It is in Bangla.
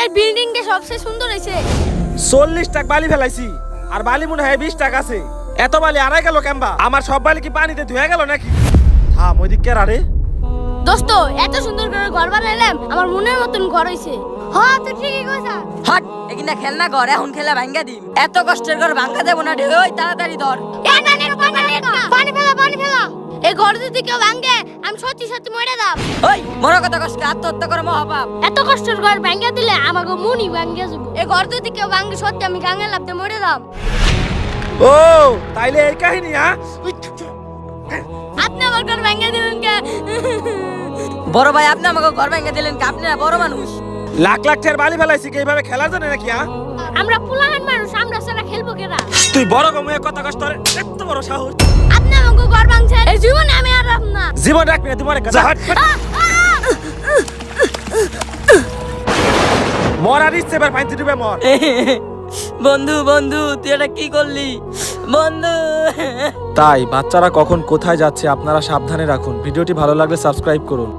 আজকের বিল্ডিংটা সবচেয়ে সুন্দর হয়েছে। চল্লিশ টাকা বালি ফেলাইছি আর বালি মনে হয় বিশ টাকা আছে। এত বালি আড়াই গেল কেমবা আমার সব বালি কি পানিতে ধুয়ে গেল নাকি? হ্যাঁ ওই দিক আরে দোস্ত এত সুন্দর করে ঘর বানাইলাম আমার মনের মতন ঘর হয়েছে হ্যাঁ তুই ঠিকই কইছা। হট! এখানে খেলনা ঘর এখন খেলা ভাঙ্গা দিম। এত কষ্টের ঘর ভাঙ্গা দেবো না ঢেউ ওই তাড়াতাড়ি ধর। পানি ঘর যদি কেউ ভাঙে আমি সত্যি সত্যি মরে দাম ওই মনে কথা কষ্ট আত্মহত্যা করে মহাপাপ। এত কষ্টের ঘর ভাঙিয়ে দিলে আমাকে মনি ভাঙিয়ে যাব। এই ঘর যদি কেউ ভাঙে সত্যি আমি গাঙে লাভতে মরে দাম ও তাইলে এই কাহিনী হ্যাঁ। আপনি আমার ঘর ভাঙিয়ে দিলেন কে? বড় ভাই আপনি আমাকে ঘর ভাঙ্গা দিলেন কি? আপনি না বড় মানুষ। লাখ লাখ টাকার বালি ফেলাইছি কি? এইভাবে খেলার জন্য নাকি হ্যাঁ? আমরা পুলাহান মানুষ আমরা সারা খেলব কেনা তুই বড় কমে কথা কষ্ট রে, এত বড় সাহস। জীবনে আমি আর রাখব না। জীবন রাখবি না তোমার কাছে মরার ইচ্ছে এবার পাইতে ডুবে মর। বন্ধু বন্ধু তুই এটা কি করলি? বন্ধু। তাই বাচ্চারা কখন কোথায় যাচ্ছে আপনারা সাবধানে রাখুন। ভিডিওটি ভালো লাগলে সাবস্ক্রাইব করুন।